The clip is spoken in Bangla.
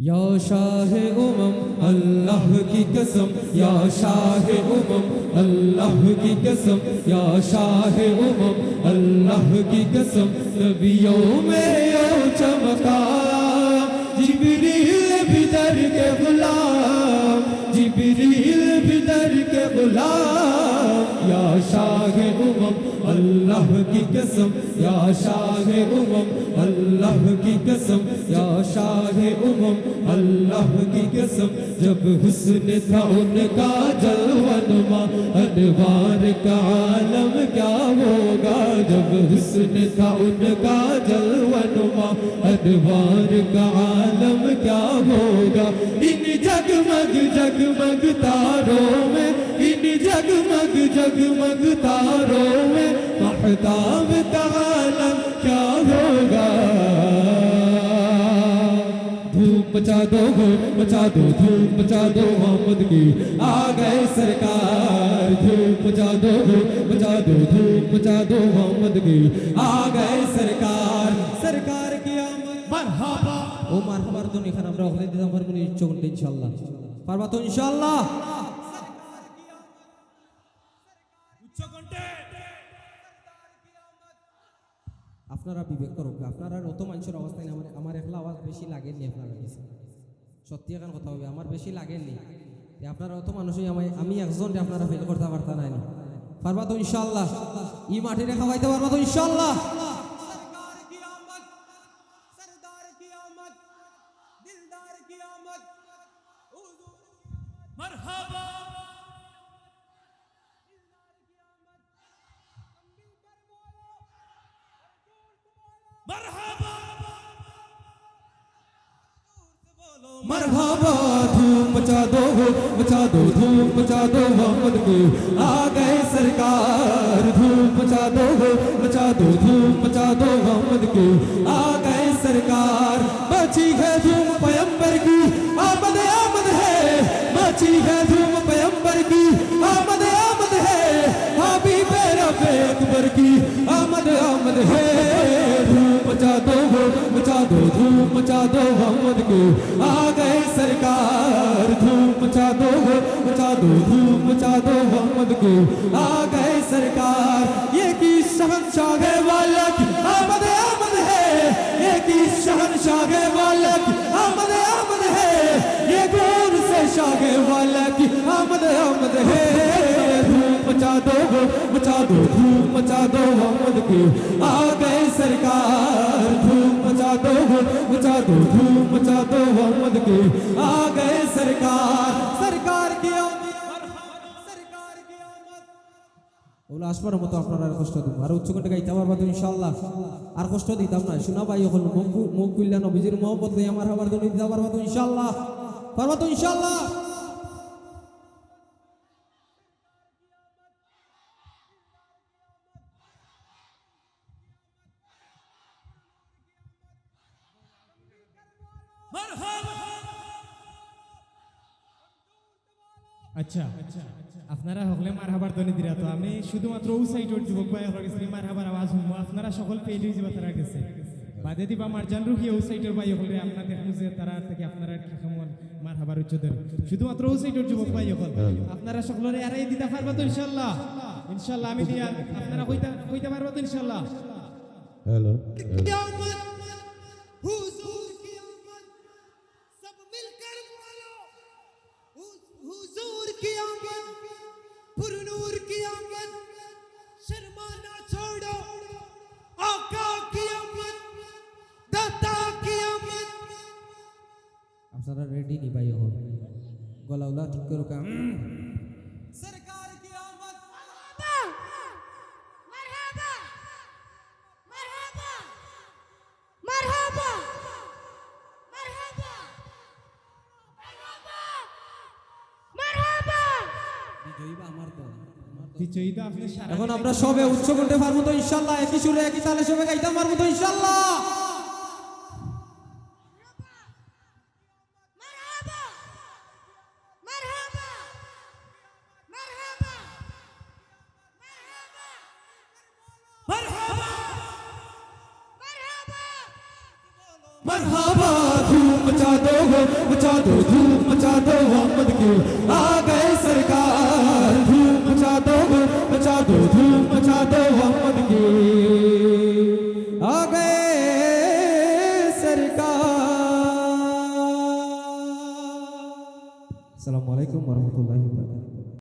یا شاہ امم اللہ کی قسم یا شاہ امم اللہ کی قسم یا شاہ امم اللہ کی قسم نبیوں میں یوں چمکا جبریل بھی در کے غلام جبریل بھی در کے غلام یا شاہ امم، اللہ کی قسم، یا شاہ امم، اللہ کی قسم، یا شاہ امم، اللہ کی قسم، جب حسن تھا ان کا جلوہ نما، انوار کا عالم کیا ہوگا؟ جب حسن تھا ان کا جلوہ نما، انوار کا عالم کیا ہوگا؟ ان جگمگ جگمگ تاروں میں، ان جگمگ جگمگ تاروں میں محتاب تعالی کیا ہوگا؟ بچا دو ہم بچا دو دھوم بچا دو محمد کی۔ آگئے سرکار دھوم بچا دو ہم بچا دو دھوم بچا دو محمد کی۔ آگئے سرکار سرکار کی آمد۔ مرحبا۔ او مرحبا دنی خرم روح لیتی دنبر بلی چونٹ انشاءاللہ۔ فرماتو انشاءاللہ۔ আপনারা বিবেক করুক আপনারা অত মানুষের অবস্থায় আমার আমার একলা আওয়াজ বেশি লাগেনি আপনারা কাছে সত্যি এখন কথা হবে আমার বেশি লাগেনি যে আপনারা অত মানুষই আমি আমি একজন আপনারা ফেল করতে পারতা নাই পারবা তো ইনশাল্লাহ ই মাটিরে খাওয়াইতে পারবা তো ইনশাল্লাহ مرحبا دھوم مچا دو مچا دو دھوم مچا دو محمد کو آ گئے سرکار دھوم مچا دو مچا دو دھوم مچا دو محمد کو آ گئے سرکار بچی ہے دھوم پیمبر کی آمد آمد ہے بچی ہے دھوم دو دھوم مچا دو محمد کو آ گئے سرکار دھوم مچا دو مچا دو دھوم مچا دو محمد کو آ گئے سرکار یہ کی شہن شاہ والا کی آمد آمد ہے یہ کی شہن شاہ والا کی آمد آمد ہے یہ گور سے شاہ والا کی آمد آمد ہے मचा दो हो मचा दो धूम मचा दो मोहम्मद को आ गए सरकार धूम मचा दो हो मचा दो धूम मचा दो मोहम्मद को आ गए सरकार सरकार की आमद सरकार की आमद ওগুলো আসবার মতো আপনারা আর কষ্ট দিব আর উচ্চ কণ্ঠে গাইতে পারবা তো ইনশাল্লাহ আর কষ্ট দিতাম না শোনা ভাই এখন মুখ মুখ খুললে নবীজির মহব্বত দিয়ে আমার হবার জন্য দিতে পারবা তো ইনশাল্লাহ পারবা তো ইনশাল্লাহ আচ্ছা আপনারা সকলে মার হাবার ধ্বনি দিরা তো আমি শুধুমাত্র ও সাইডের যুবক ভাই হয়ে গেছি মার হাবার আওয়াজ শুনব আপনারা সকল পেয়ে হয়ে যাবে তারা গেছে বাদে দিবা মারজান রুখি ও সাইডের ভাই হলে আপনারা দেখুন যে তারা থেকে আপনারা কি কেমন মার হাবার উচ্চদের। শুধুমাত্র ও সাইডের যুবক ভাই হল আপনারা সকলের এরাই দিতে পারবা তো ইনশাল্লাহ ইনশাল্লাহ আমি দিয়া আপনারা কইতা কইতে পারবা তো ইনশাল্লাহ हेलो കിയാമൻ പുരുനൂർ കിയാമൻ ശർമാന ചോടോ ആക്കാ കിയാമൻ ദത്താ കിയാമൻ আপনারা রেডি নিবাই হল গলাউলা ঠিক করে এখন আমরা সবে উচ্চ করতে পারব তো ইনশাল্লাহ একই সুরে একই তালে সবে গাইতাম পারব তো ইনশাল্লাহ। मचा दो मचा दो धूम मचा दो मोहम्मद के आ